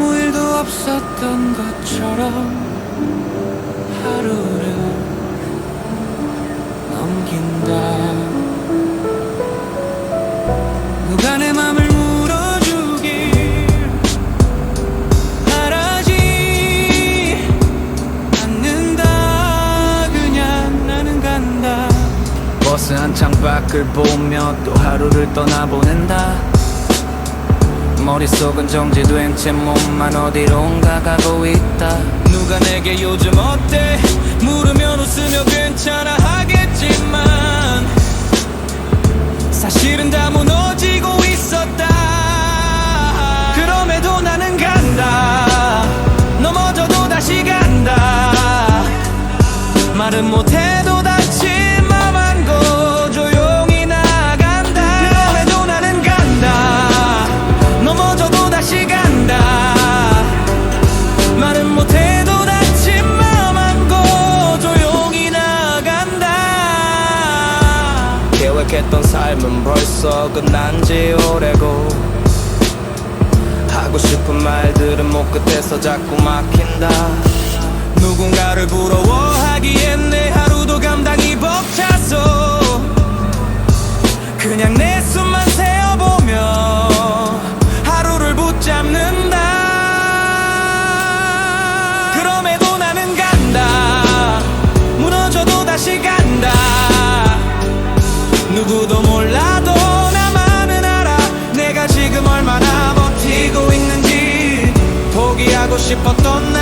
없었던 것처럼 하루를 넘긴다. 누가 내 맘을 물어주길 바라지 않는다. 그냥 나는 간다. 버스 한창 밖을 보며 또 하루를 떠나보낸다 머릿속은 정지된 채 몸만 어디론가 가고 있다. 누가 내게 요즘 어때? 물으면 웃으며 괜찮아 하겠지만 사실은 다 무너지고 있었다. 그럼에도 나는 간다. 넘어져도 다시 간다. 말은 못해 계획했던 삶은 벌써 끝난 지 오래고 하고 싶은 말들은 목 끝에서 자꾸 막힌다. 누군가를 부러워하기엔 내 하고 싶었던